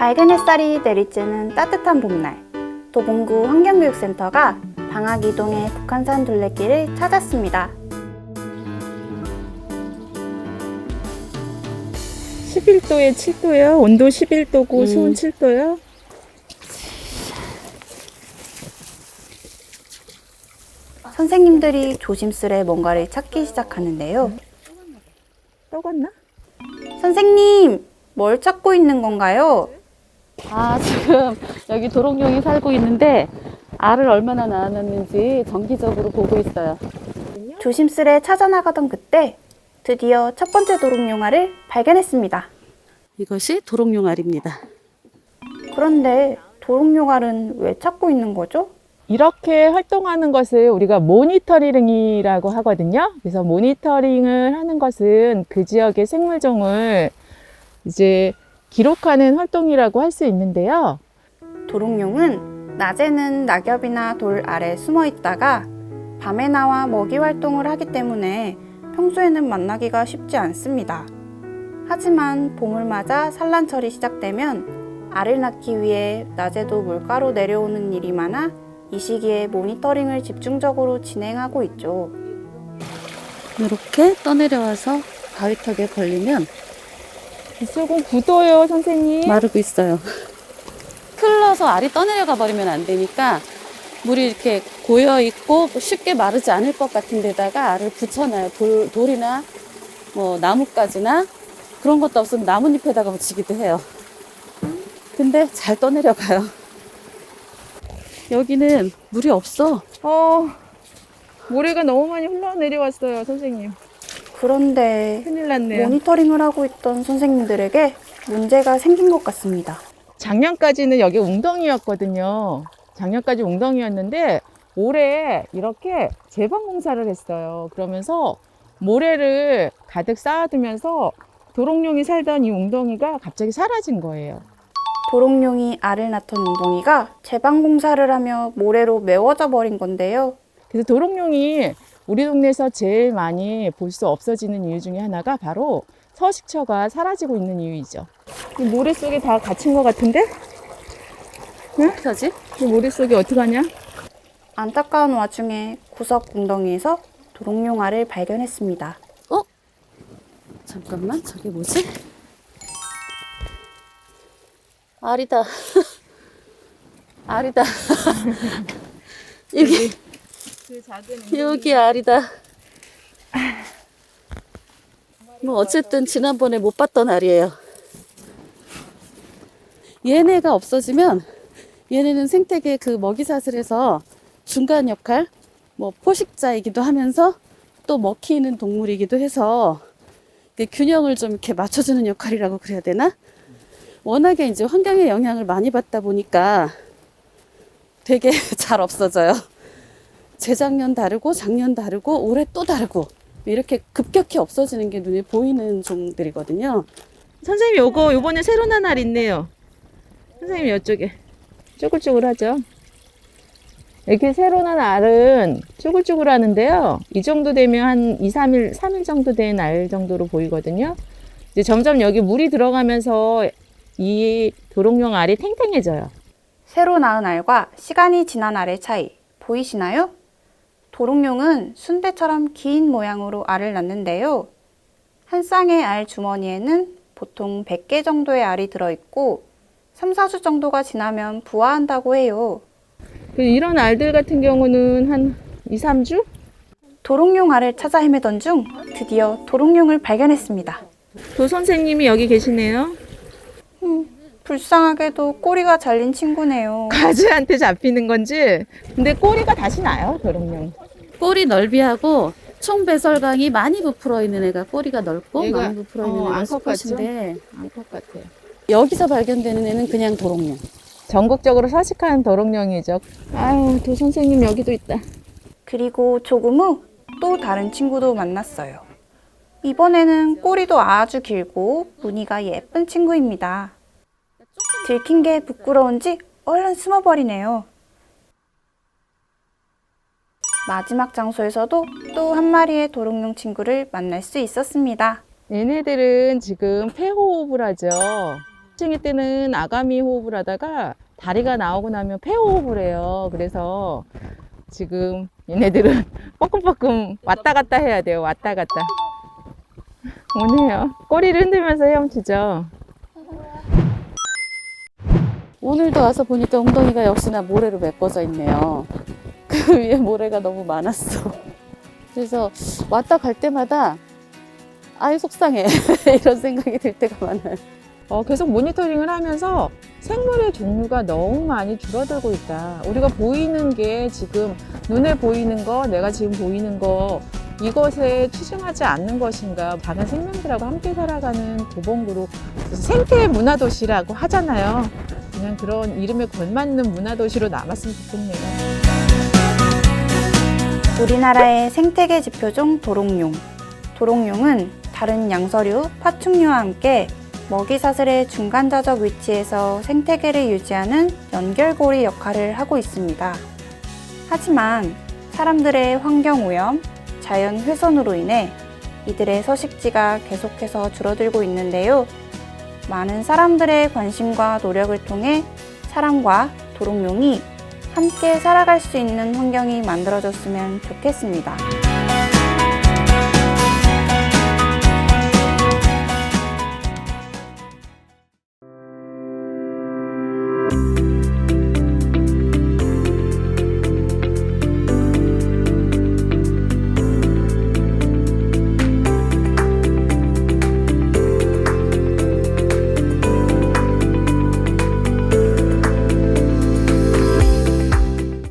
밝은 햇살이 내리쬐는 따뜻한 봄날, 도봉구 환경교육센터가 방학 이동의 북한산 둘레길을 찾았습니다. 11도에 7도요. 온도 11도고 음. 수온 7도요. 선생님들이 조심스레 뭔가를 찾기 시작하는데요. 떠갔나? 선생님, 뭘 찾고 있는 건가요? 아, 지금 여기 도롱뇽이 살고 있는데 알을 얼마나 낳았는지 정기적으로 보고 있어요. 조심스레 찾아나가던 그때 드디어 첫 번째 도롱뇽알을 발견했습니다. 이것이 도롱뇽 알입니다. 그런데 도롱뇽알은 왜 찾고 있는 거죠? 이렇게 활동하는 것을 우리가 모니터링이라고 하거든요. 그래서 모니터링을 하는 것은 그 지역의 생물종을 이제 기록하는 활동이라고 할 수 있는데요. 도롱뇽은 낮에는 낙엽이나 돌 아래 숨어 있다가 밤에 나와 먹이 활동을 하기 때문에 평소에는 만나기가 쉽지 않습니다. 하지만 봄을 맞아 산란철이 시작되면 알을 낳기 위해 낮에도 물가로 내려오는 일이 많아 이 시기에 모니터링을 집중적으로 진행하고 있죠. 이렇게 떠내려와서 바위턱에 걸리면 이쪽은 굳어요, 선생님. 마르고 있어요. 흘러서 알이 떠내려가 버리면 안 되니까 물이 이렇게 고여 있고 쉽게 마르지 않을 것 같은 데다가 알을 붙여놔요. 돌, 돌이나 뭐 나뭇가지나 그런 것도 없으면 나뭇잎에다가 붙이기도 해요. 근데 잘 떠내려가요. 여기는 물이 없어. 어, 모래가 너무 많이 흘러내려왔어요, 선생님. 그런데 큰일 났네요. 모니터링을 하고 있던 선생님들에게 문제가 생긴 것 같습니다. 작년까지는 여기 웅덩이였거든요. 작년까지 웅덩이였는데 올해 이렇게 재방 공사를 했어요. 그러면서 모래를 가득 쌓아두면서 도롱뇽이 살던 이 웅덩이가 갑자기 사라진 거예요. 도롱뇽이 알을 낳던 웅덩이가 재방 공사를 하며 모래로 메워져 버린 건데요. 그래서 도롱뇽이 우리 동네에서 제일 많이 볼 수 없어지는 이유 중에 하나가 바로 서식처가 사라지고 있는 이유이죠. 이 모래 속에 다 갇힌 것 같은데? 어떻게 하지? 이 모래 속에 어떡하냐? 안타까운 와중에 구석 웅덩이에서 도롱뇽 알을 발견했습니다. 어? 잠깐만, 저게 뭐지? 알이다. 알이다. 여기, 그 작은 여기 알이다. 뭐, 어쨌든 지난번에 못 봤던 알이에요. 얘네가 없어지면, 얘네는 생태계 그 먹이 사슬에서 중간 역할, 뭐, 포식자이기도 하면서 또 먹히는 동물이기도 해서, 그 균형을 좀 이렇게 맞춰주는 역할이라고 그래야 되나? 워낙에 이제 환경의 영향을 많이 받다 보니까 되게 잘 없어져요. 재작년 다르고 작년 다르고 올해 또 다르고 이렇게 급격히 없어지는 게 눈에 보이는 종들이거든요. 선생님 요거 요번에 새로 난 알 있네요. 선생님 이쪽에 쭈글쭈글하죠. 이렇게 새로 난 알은 쭈글쭈글하는데요. 이 정도 되면 한 2, 3일, 3일 정도 된 알 정도로 보이거든요. 이제 점점 여기 물이 들어가면서 이 도롱뇽 알이 탱탱해져요. 새로 낳은 알과 시간이 지난 알의 차이 보이시나요? 도롱뇽은 순대처럼 긴 모양으로 알을 낳는데요. 한 쌍의 알 주머니에는 보통 100개 정도의 알이 들어있고 3, 4주 정도가 지나면 부화한다고 해요. 그 이런 알들 같은 경우는 한 2, 3주? 도롱뇽 알을 찾아 헤매던 중 드디어 도롱뇽을 발견했습니다. 도 선생님이 여기 계시네요. 불쌍하게도 꼬리가 잘린 친구네요. 가지한테 잡히는 건지. 근데 꼬리가 다시 나요, 도롱뇽. 꼬리 넓이하고 총 배설강이 많이 부풀어 있는 애가 꼬리가 넓고 얘가, 많이 부풀어 있는 어, 애가? 수컷인데 암컷 같아요. 여기서 발견되는 애는 그냥 도롱뇽. 전국적으로 서식하는 도롱뇽이죠. 아유, 도 선생님 여기도 있다. 그리고 조금 후 또 다른 친구도 만났어요. 이번에는 꼬리도 아주 길고 무늬가 예쁜 친구입니다. 들킨 게 부끄러운지 얼른 숨어버리네요. 마지막 장소에서도 또 한 마리의 도롱뇽 친구를 만날 수 있었습니다. 얘네들은 지금 폐호흡을 하죠. 잡생이 때는 아가미 호흡을 하다가 다리가 나오고 나면 폐 호흡을 해요. 그래서 지금 얘네들은 뻐끔뻐끔 왔다 갔다 해야 돼요. 왔다 갔다. 오네요. 꼬리를 흔들면서 헤엄치죠. 오늘도 와서 보니까 웅덩이가 역시나 모래로 메꿔져 있네요. 그 위에 모래가 너무 많았어. 그래서 왔다 갈 때마다 아유 속상해 이런 생각이 들 때가 많아요. 어, 계속 모니터링을 하면서 생물의 종류가 너무 많이 줄어들고 있다. 우리가 보이는 게 지금 눈에 보이는 거, 내가 지금 보이는 거, 이것에 추증하지 않는 것인가. 다른 생명들하고 함께 살아가는 도봉구로 생태 문화도시라고 하잖아요. 그냥 그런 이름에 걸맞는 문화도시로 남았으면 좋겠네요. 우리나라의 생태계 지표종 도롱뇽. 도롱뇽은 다른 양서류, 파충류와 함께 먹이 사슬의 중간자적 위치에서 생태계를 유지하는 연결고리 역할을 하고 있습니다. 하지만 사람들의 환경 오염, 자연 훼손으로 인해 이들의 서식지가 계속해서 줄어들고 있는데요. 많은 사람들의 관심과 노력을 통해 사람과 도롱뇽이 함께 살아갈 수 있는 환경이 만들어졌으면 좋겠습니다.